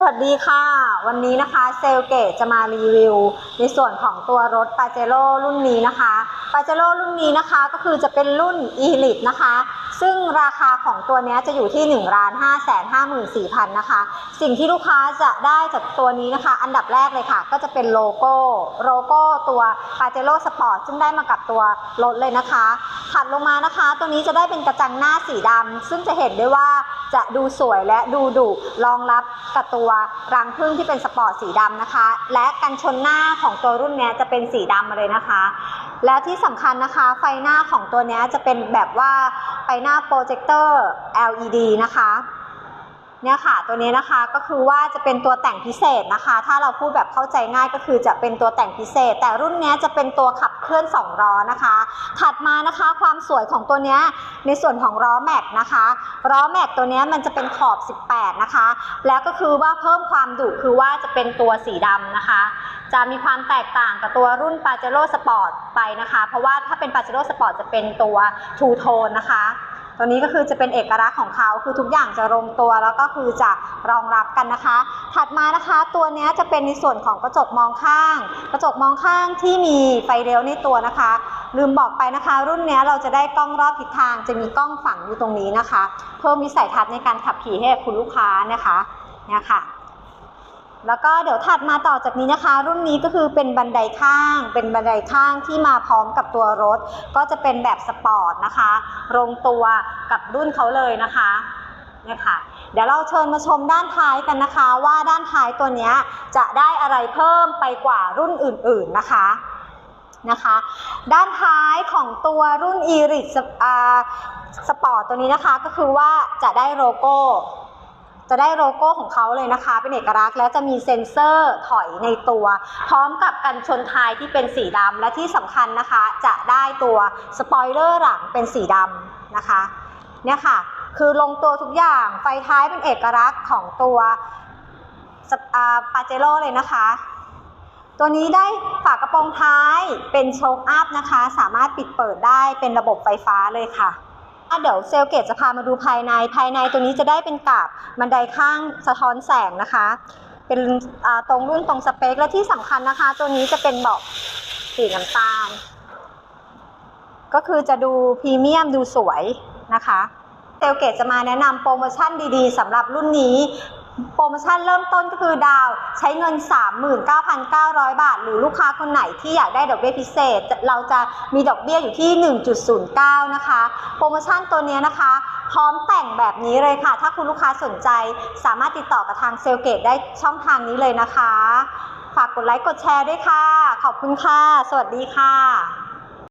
สวัสดีค่ะ วันนี้นะคะเซลเกตจะมารีวิว ในส่วนของตัวรถปาเจโร่รุ่นนี้นะคะปาเจโร่รุ่นนี้นะคะก็คือจะเป็นรุ่น e l i t นะคะ ซึ่งราคาของตัวนี้จะอยู่ที่1นึ่งล้านห้าแสนห้าหมื่นสี่พันนะคะ สิ่งที่ลูกค้าจะได้จากตัวนี้นะคะ อันดับแรกเลยค่ะ ก็จะเป็นโลโก้โลโก้ตัวปาเจโร่สปอร์ตซึ่งได้มากับตัวรถเลยนะคะถัดลงมานะคะ ตัวนี้จะได้เป็นกระจังหน้าสีดำซึ่งจะเห็นได้ว่าจะดูสวยและดูดุรองรับกับตัวรังพึ่งที่เป็นสปอร์ตสีดำนะคะ และกันชนหน้าของตัวรุ่นนี้จะเป็นสีดำมาเลยนะคะ แล้วที่สำคัญนะคะไฟหน้าของตัวนี้จะเป็นแบบว่าไฟหน้าโปรเจคเตอร์ LED นะคะ เนี่ยค่ะตัวนี้นะคะก็คือว่าจะเป็นตัวแต่งพิเศษนะคะ ถ้าเราพูดแบบเข้าใจง่ายก็คือจะเป็นตัวแต่งพิเศษ แต่รุ่นนี้จะเป็นตัวขับเคลื่อน2ล้อนะคะ ถัดมานะคะความสวยของตัวนี้ในส่วนของล้อแม็กนะคะล้อแม็กตัวนี้มันจะเป็นขอบ 18 นะคะ แล้วก็คือว่าเพิ่มความดุคือว่าจะเป็นตัวสีดำนะคะ จะมีความแตกต่างกับตัวรุ่น p a j e r o Sport ไปนะคะ เพราะว่าถ้าเป็น p a j e r o Sport จะเป็นตัว Two Tone นะคะ ตัวนี้ก็คือจะเป็นเอกลักษณ์ของเขาคือทุกอย่างจะลงตัวแล้วก็คือจะรองรับกันนะคะ ถัดมานะคะตัวนี้จะเป็นในส่วนของกระจกมองข้าง กระจกมองข้างที่มีไฟเลี้ยวในตัวนะคะ ลืมบอกไปนะคะ รุ่นนี้เราจะได้กล้องรอบทิศทาง จะมีกล้องฝังอยู่ตรงนี้นะคะ เพิ่มวิสัยทัศน์ในการขับขี่ให้คุณลูกค้านะคะเนี่ยค่ะ แล้วก็เดี๋ยวถัดมาต่อจากนี้นะคะ รุ่นนี้ก็คือเป็นบันไดข้าง เป็นบันไดข้างที่มาพร้อมกับตัวรถ ก็จะเป็นแบบสปอร์ตนะคะลงตัวกับรุ่นเขาเลยนะคะเนี่ยค่ะเดี๋ยวเราเชิญมาชมด้านท้ายกันนะคะ ว่าด้านท้ายตัวนี้จะได้อะไรเพิ่มไปกว่ารุ่นอื่น ๆนะคะนะคะ ด้านท้ายของตัวรุ่น e r i t สปอร์ตตัวนี้นะคะก็คือว่าจะได้โลโก้ จะได้โลโก้ของเขาเลยนะคะ เป็นเอกลักษณ์แล้วจะมีเซ็นเซอร์ถอยในตัว พร้อมกับกันชนท้ายที่เป็นสีดำและที่สำคัญนะคะ จะได้ตัวสปอยเลอร์หลังเป็นสีดำนะคะเนี่ยค่ะ คือลงตัวทุกอย่างไฟท้ายเป็นเอกลักษณ์ของตัวปาเจโร่เลยนะคะ ตัวนี้ได้ฝากระโปรงท้ายเป็นโชคอัพนะคะ สามารถปิดเปิดได้เป็นระบบไฟฟ้าเลยค่ะ เดี๋ยวเซลเกตจะพามาดูภายใน ภายในตัวนี้จะได้เป็นกาบบันไดข้างสะท้อนแสงนะคะ เป็นตรงรุ่นตรงสเปค และที่สำคัญนะคะ ตัวนี้จะเป็นเบาะสีน้ำตาล ก็คือจะดูพรีเมียมดูสวยนะคะเซลเกตจะมาแนะนำโปรโมชั่นดีๆสำหรับรุ่นนี้ โปรโมชั่นเริ่มต้นก็คือดาวใช้เงิน 39,900 บาท หรือลูกค้าคนไหนที่อยากได้ดอกเบี้ยพิเศษ เราจะมีดอกเบี้ยอยู่ที่ 1.09 นะคะ โปรโมชั่นตัวนี้นะคะ พร้อมแต่งแบบนี้เลยค่ะ ถ้าคุณลูกค้าสนใจ สามารถติดต่อกับทางเซลเกตได้ช่องทางนี้เลยนะคะ ฝากกดไลค์กดแชร์ด้วยค่ะ ขอบคุณค่ะ สวัสดีค่ะ